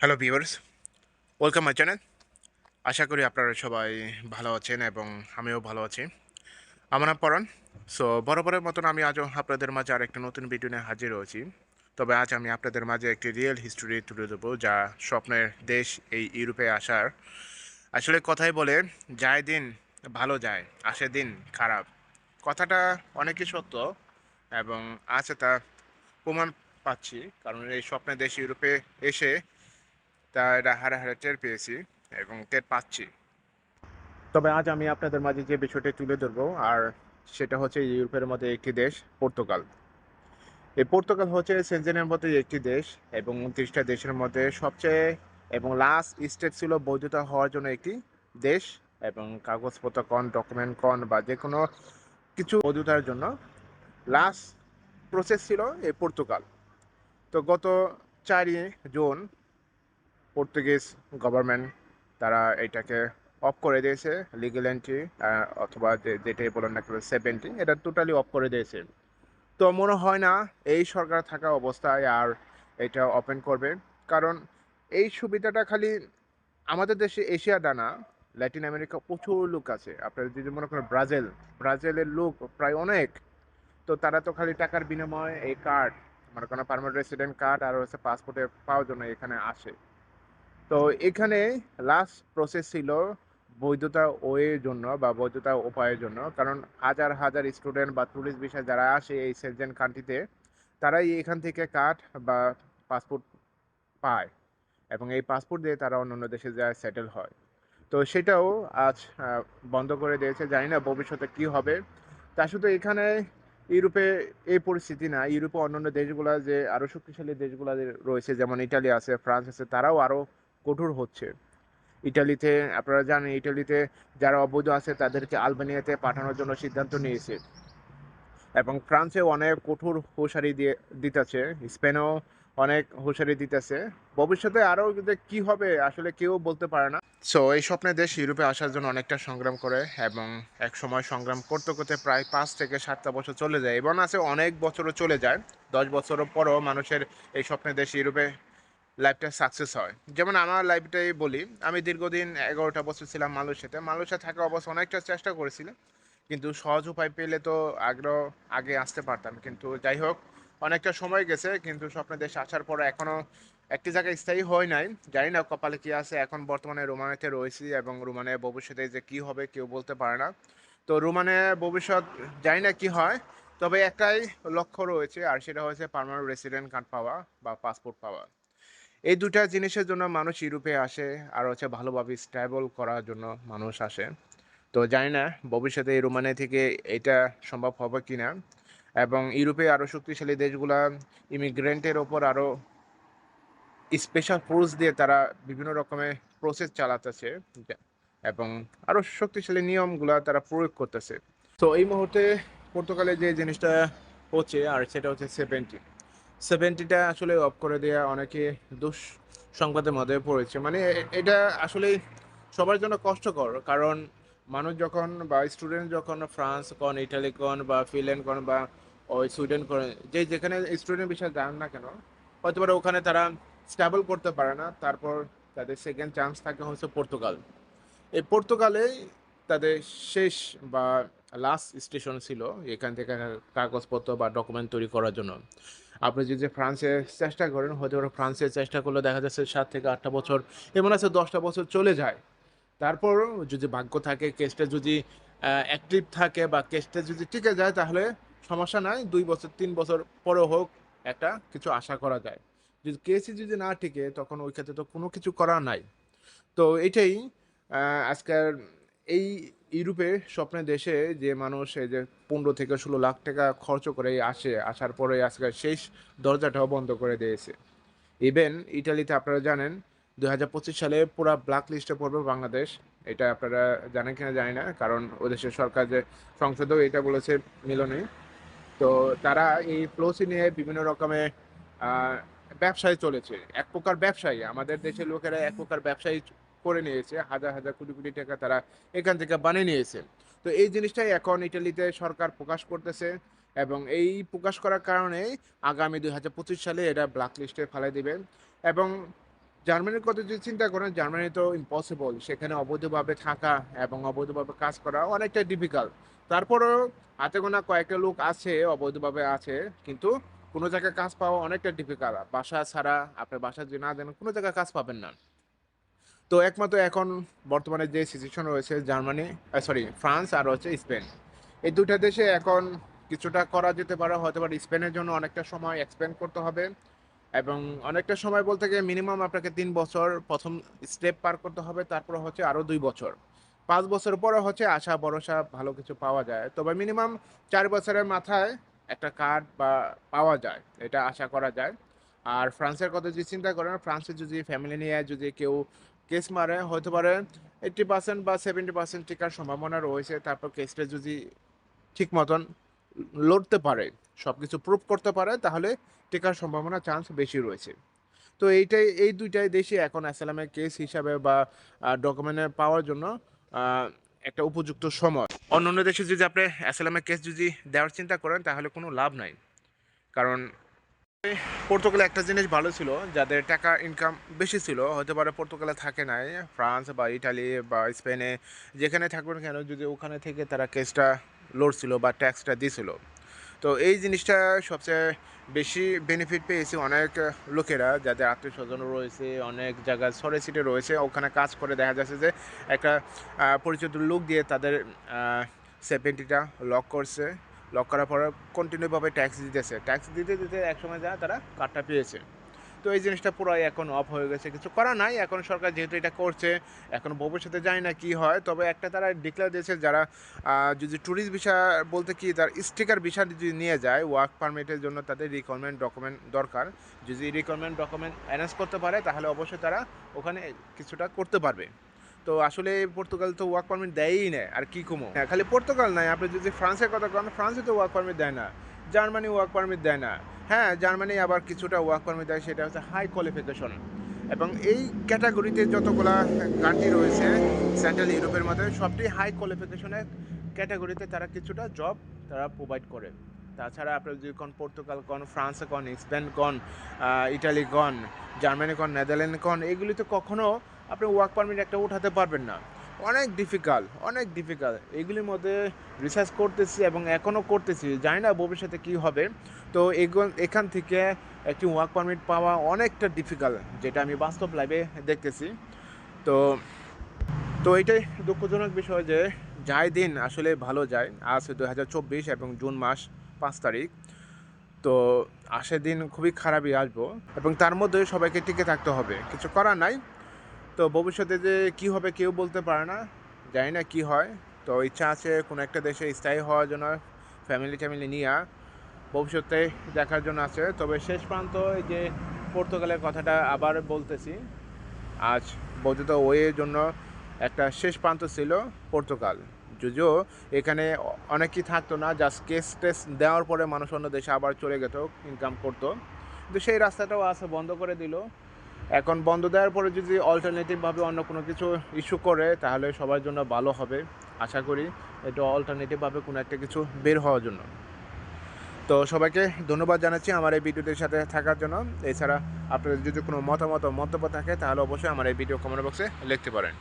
Hello viewers welcome my channel আশা করি আপনারা সবাই ভালো আছেন এবং আমিও ভালো আছি। আমার নাম পরাণ। সো বরাবরের মতন আমি আজও আপনাদের মাঝে আর একটা নতুন ভিডিও নিয়ে হাজির হয়েছি। তবে আজ আমি আপনাদের মাঝে একটি রিয়েল হিস্টোরি তুলে দেবো যা স্বপ্নের দেশ এই ইউরোপে আসার। আসলে কথাই বলে, যায় দিন ভালো যায়, আসে দিন খারাপ। কথাটা অনেকই সত্য এবং আছে তা প্রমাণ পাচ্ছি। কারণ এই স্বপ্নের দেশ ইউরোপে এসে তা এটা হারে হারে টের পেয়েছি এবং টের পাচ্ছি। তবে আজ আমি আপনাদের মাঝে যে বিষয়টি তুলে ধরবো, আর সেটা হচ্ছে ইউরোপের মধ্যে একটি দেশ, পর্তুগাল। এই পর্তুগাল হচ্ছে সেনজেনের মধ্যে একটি দেশ এবং উনত্রিশটা দেশের মধ্যে সবচেয়ে এবং লাস্ট স্টেপ ছিল বৈধতা হওয়ার জন্য একটি দেশ এবং কাগজপত্র কন ডকুমেন্ট কন বা যে কোনো কিছু বৈধতার জন্য লাস্ট প্রসেস ছিল এই পর্তুগাল। তো গত চারই জুন পর্তুগিজ গভর্নমেন্ট তারা এটাকে অফ করে দিয়েছে লিগেল এন্ট্রি অথবা যেটাই বলেন না কেন সেভেন্টি এটা টোটালি অফ করে দিয়েছে। তো মনে হয় না এই সরকার থাকা অবস্থায় আর এটা ওপেন করবে, কারণ এই সুবিধাটা খালি আমাদের দেশে এশিয়াটা না ল্যাটিন আমেরিকা প্রচুর লোক আছে। আপনারা যদি মনে করেন ব্রাজিল, ব্রাজিলের লোক প্রায় অনেক, তো তারা তো খালি টাকার বিনিময়ে এই কার্ড মনে করেন পারমানেন্ট রেসিডেন্ট কার্ড আর হচ্ছে পাসপোর্টে পাওয়ার জন্য এখানে আসে। তো এখানে লাস্ট প্রসেস ছিল বৈধতা ওয়ের জন্য বা বৈধতা উপায়ের জন্য। কারণ হাজার হাজার স্টুডেন্ট বা টুরিস্ট বিষয় যারা আসে এই সেনজেন কান্ট্রিতে তারাই এখান থেকে কার্ড বা পাসপোর্ট পায় এবং এই পাসপোর্ট দিয়ে তারা অন্য দেশে যায় সেটেল হয়। তো সেটাও আজ বন্ধ করে দিয়েছে। জানি না ভবিষ্যতে কি হবে। তা শুধু এখানে ইউরোপে এই পরিস্থিতি না, ইউরোপে অন্যান্য দেশগুলো যে আরও শক্তিশালী দেশগুলো রয়েছে, যেমন ইটালি আছে, ফ্রান্স আছে, তারাও আরও কঠোর হচ্ছে। ইটালিতে, আপনারা জানেন, ইটালিতে যারা অবৈধ আছে, তাদেরকে আলবেনিয়াতে পাঠানোর জন্য সিদ্ধান্ত নিয়েছে। এবং ফ্রান্সে অনেক কঠোর হুঁশারি দিয়ে দিতেছে, স্পেনও অনেক হুঁশারি দিতেছে। ভবিষ্যতে আরও যে কি হবে, আসলে কেউ বলতে পারে না। সো এই স্বপ্নের দেশ ইউরোপে আসার জন্য অনেকটা সংগ্রাম করে এবং এক সময় সংগ্রাম করতে করতে প্রায় পাঁচ থেকে সাতটা বছর চলে যায়। এবং আছে অনেক বছরও চলে যায়। দশ বছরের পরও মানুষের এই স্বপ্নের দেশ ইউরোপে লাইফটা সাকসেস হয়। যেমন আমার লাইফটাই বলি, আমি দীর্ঘদিন এগারোটা বছর ছিলাম মালয়েশিয়াতে। মালয়েশিয়া থাকা অবস্থা অনেকটা চেষ্টা করেছিলাম, কিন্তু সহজ উপায় পেলে তো আগ্রহ আগে আসতে পারতাম। কিন্তু যাই হোক, অনেকটা সময় গেছে, কিন্তু স্বপ্নের দেশে আসার পর এখনও একটি জায়গায় স্থায়ী হয় নাই। জানি না কপালে কি আছে, এখন বর্তমানে রোমানেতে রয়েছি এবং রোমানে ভবিষ্যতে যে কি হবে কেউ বলতে পারে না। তো রোমানে ভবিষ্যৎ জানি না কি হয়, তবে একটাই লক্ষ্য রয়েছে, আর সেটা হচ্ছে পার্মানেন্ট রেসিডেন্ট কার্ড পাওয়া বা পাসপোর্ট পাওয়া। এই দুটা জিনিসের জন্য মানুষ ইউরোপে আসে আর হচ্ছে ভালোভাবে স্ট্যাবল করার জন্য মানুষ আসে। তো জানি না ভবিষ্যতে এই রোমানে থেকে এটা সম্ভব হবে কি না এবং ইউরোপে আরও শক্তিশালী দেশগুলা ইমিগ্রেন্টের ওপর আরও স্পেশাল ফোর্স দিয়ে তারা বিভিন্ন রকমের প্রসেস চালাতেছে এবং আরও শক্তিশালী নিয়মগুলা তারা প্রয়োগ করতেছে। তো এই মুহূর্তে পর্তুগালে যে জিনিসটা হচ্ছে আর সেটা হচ্ছে সেভেন্টি সেভেন্টিটা আসলে অফ করে দেওয়া অনেকে দুঃ সংবাদের মধ্যে পড়েছে। মানে এটা আসলে সবার জন্য কষ্টকর। কারণ মানুষ যখন বা স্টুডেন্ট যখন ফ্রান্স কন, ইটালি কন বা ফিনল্যান্ড কন বা ওই সুইডেন কন, যে যেখানে স্টুডেন্ট বিষয়ে যান না কেন হতে পারে ওখানে তারা স্টেবল করতে পারে না। তারপর তাদের সেকেন্ড চান্স থাকে হচ্ছে পর্তুগাল। এই পর্তুগালে তাদের শেষ বা লাস্ট স্টেশন ছিল, এখান থেকে কাগজপত্র বা ডকুমেন্ট তৈরি করার জন্য। আপনি যদি ফ্রান্সে চেষ্টা করেন, হতে পারে ফ্রান্সে চেষ্টা করলে দেখা যাচ্ছে সাত থেকে আটটা বছর, এমন আছে দশটা বছর চলে যায়। তারপর যদি ভাগ্য থাকে কেসটা যদি অ্যাক্টিভ থাকে বা কেসটা যদি টিকে যায়, তাহলে সমস্যা নাই, দুই বছর, তিন বছর পরে হোক, একটা কিছু আশা করা যায়। যদি কেসই যদি না টিকে, তখন ওই ক্ষেত্রে তো কোনো কিছু করা নাই। তো এটাই আজকের এই ইউরোপে স্বপ্নের দেশে যে মানুষ, এই যে পনেরো থেকে ষোলো লাখ টাকা খরচ করে আসে, আসার পরে আজকের শেষ দরজাটাও বন্ধ করে দিয়েছে। ইভেন ইটালিতে আপনারা জানেন দু হাজার পঁচিশ সালে পুরো ব্ল্যাক লিস্টে পড়বে বাংলাদেশ। এটা আপনারা জানেন কিনা জানি না, কারণ ওদেশের সরকার যে সংসদেও এটা বলেছে মিলনে। তো তারা এই ফ্লোসি নিয়ে বিভিন্ন রকমের ব্যবসায় চলেছে। এক প্রকার ব্যবসায়ী, আমাদের দেশের লোকেরা এক প্রকার ব্যবসায়ী করে নিয়েছে, হাজার হাজার কোটি কোটি টাকা তারা এখান থেকে বানিয়ে নিয়েছে। তো এই জিনিসটাই এখন ইটালিতে সরকার প্রকাশ করতেছে এবং এই প্রকাশ করার কারণে আগামী দুই হাজার পঁচিশ সালে এটা ব্ল্যাক লিস্টে ফেলে দিবে। এবং জার্মানির কথা যদি চিন্তা করেন, জার্মানি তো ইম্পসিবল সেখানে অবৈধভাবে থাকা এবং অবৈধভাবে কাজ করা অনেকটা ডিফিকাল্ট তারপরেও হাতে গোনা কয়েকটা লোক আছে, অবৈধভাবে আছে, কিন্তু কোনো জায়গায় কাজ পাওয়া অনেকটা ডিফিকাল্ট বাসা ছাড়া আপনি বাসা যদি না দেন, কোনো জায়গায় কাজ পাবেন না। তো একমাত্র এখন বর্তমানে যে সিচুয়েশন রয়েছে জার্মানি সরি ফ্রান্স আর হচ্ছে স্পেন। এই দুটা দেশে এখন কিছুটা করা যেতে পারে, হয়তো পারে স্পেনের জন্য অনেকটা সময় এক্সপেন্ড করতে হবে এবং অনেকটা সময় বলতে গিয়ে মিনিমাম আপনাকে তিন বছর প্রথম স্টেপ পার করতে হবে, তারপর হচ্ছে আরও দুই বছর। পাঁচ বছর পরে হচ্ছে আশা, ভরসা, ভালো কিছু পাওয়া যায়। তবে মিনিমাম চার বছরের মাথায় একটা কার্ড বা পাওয়া যায়, এটা আশা করা যায়। আর ফ্রান্সের কথা যদি চিন্তা করেন, ফ্রান্সে যদি ফ্যামিলি নিয়ে যদি কেউ কেস মারে হতে পারে এইট্টি পার্সেন্ট বা সেভেন্টি পার্সেন্ট টিকার সম্ভাবনা রয়েছে। তারপর কেসটা যদি ঠিক মতন লড়তে পারে সব কিছু প্রুভ করতে পারে, তাহলে টিকার সম্ভাবনা চান্স বেশি রয়েছে। তো এইটাই, এই দুইটাই দেশে এখন অ্যাসালামের কেস হিসাবে বা ডকুমেন্টে পাওয়ার জন্য একটা উপযুক্ত সময়। অন্য অন্য দেশে যদি আপনি অ্যাসালামের কেস যদি দেওয়ার চিন্তা করেন, তাহলে কোনো লাভ নাই। কারণ পর্তুগালে একটা জিনিস ভালো ছিল, যাদের টাকা ইনকাম বেশি ছিল হতে পারে পর্তুগালে থাকে নাই, ফ্রান্স বা ইটালি বা স্পেনে, যেখানে থাকবেন কেন, যদি ওখানে থেকে তারা কেসটা লড়ছিল বা ট্যাক্সটা দিছিল। তো এই জিনিসটা সবচেয়ে বেশি বেনিফিট পেয়েছে অনেক লোকেরা, যাদের আত্মীয় স্বজন রয়েছে, অনেক জায়গায় সরে সিটে রয়েছে, ওখানে কাজ করে দেখা যাচ্ছে যে একটা পরিচিত লোক দিয়ে তাদের সেভেন্টিটা লক করছে। লক করার পরে কন্টিনিউভাবে ট্যাক্স দিতেছে। ট্যাক্স দিতে দিতে একসময় যা তারা কার্ডটা পেয়েছে। তো এই জিনিসটা পুরাই এখন অফ হয়ে গেছে। কিছু করা নাই। এখন সরকার যেহেতু এটা করছে, এখন ভবিষ্যতে জানি না কি হয়। তবে একটা তারা ডিক্লেয়ার দিয়েছে যারা যদি ট্যুরিস্ট ভিসা বলতে কি, তার স্টিকার ভিসা যদি নিয়ে যায় ওয়ার্ক পারমিটের জন্য তাদের রিকোয়ারমেন্ট ডকুমেন্ট দরকার। যদি রিকোয়ারমেন্ট ডকুমেন্ট অ্যারেঞ্জ করতে পারে, তাহলে অবশ্যই তারা ওখানে কিছুটা করতে পারবে। তো আসলে পর্তুগাল তো ওয়ার্ক পারমিট দেয়ই না, আর কি কমো? হ্যাঁ খালি পর্তুগাল নাই, আপনি যদি ফ্রান্সের কথা কন, ফ্রান্সে তো ওয়ার্ক পারমিট দেয় না, জার্মানি ওয়ার্ক পারমিট দেয় না। হ্যাঁ জার্মানি আবার কিছুটা ওয়ার্ক পারমিট দেয়, সেটা হচ্ছে হাই কোয়ালিফিকেশন এবং এই ক্যাটাগরিতে যতগুলা কান্ট্রি রয়েছে সেন্ট্রাল ইউরোপের মধ্যে, সবটি হাই কোয়ালিফিকেশনের ক্যাটাগরিতে তারা কিছুটা জব তারা প্রোভাইড করে। তাছাড়া আপনার যদি কোন, পর্তুগাল কোন, ফ্রান্স কোন, স্পেন কোন ইটালি কোন, জার্মানি কোন, নেদারল্যান্ড কোন, এগুলিতে কখনো আপনি ওয়ার্ক পারমিট একটা উঠাতে পারবেন না। অনেক ডিফিকাল্ট অনেক ডিফিকাল্ট এগুলির মধ্যে রিসার্চ করতেছি এবং এখনও করতেছি। জানি না ভবিষ্যতে কী হবে। তো এখান থেকে একটি ওয়ার্ক পারমিট পাওয়া অনেকটা ডিফিকাল্ট যেটা আমি বাস্তব লাইভে দেখতেছি। তো তো এটাই দুঃখজনক বিষয় যে যায় দিন আসলে ভালো যায়। আজ দু হাজার চব্বিশ এবং জুন মাস পাঁচ তারিখ। তো আসে দিন খুবই খারাপই আসব। এবং তার মধ্যে সবাইকে টিকে থাকতে হবে। কিছু করার নাই। তো ভবিষ্যতে যে কি হবে কেউ বলতে পারে না, জানি না কি হয়। তো ইচ্ছা আছে কোনো একটা দেশে স্থায়ী হওয়ার জন্য ফ্যামিলি ট্যামিলি নিয়ে ভবিষ্যতে দেখার জন্য আছে। তবে শেষ প্রান্ত এই যে পর্তুগালের কথাটা আবার বলতেছি, আজ বৌদ্ধ ওয়ের জন্য একটা শেষ প্রান্ত ছিল পর্তুগাল। যদিও এখানে অনেকেই থাকতো না জাস্ট কেস টেস দেওয়ার পরে মানুষ অন্য দেশে আবার চলে যেত ইনকাম করতো। কিন্তু সেই রাস্তাটাও আছে, বন্ধ করে দিল। এখন বন্ধ দেওয়ার পরে যদি অল্টারনেটিভভাবে অন্য কোনো কিছু ইস্যু করে, তাহলে সবার জন্য ভালো হবে। আশা করি এটা অল্টারনেটিভভাবে কোনো একটা কিছু বের হওয়ার জন্য। তো সবাইকে ধন্যবাদ জানাচ্ছি আমার এই ভিডিওটির সাথে থাকার জন্য। এছাড়া আপনাদের যদি কোনো মতামত মন্তব্য থাকে, তাহলে অবশ্যই আমার এই ভিডিও কমেন্ট বক্সে লিখতে পারেন।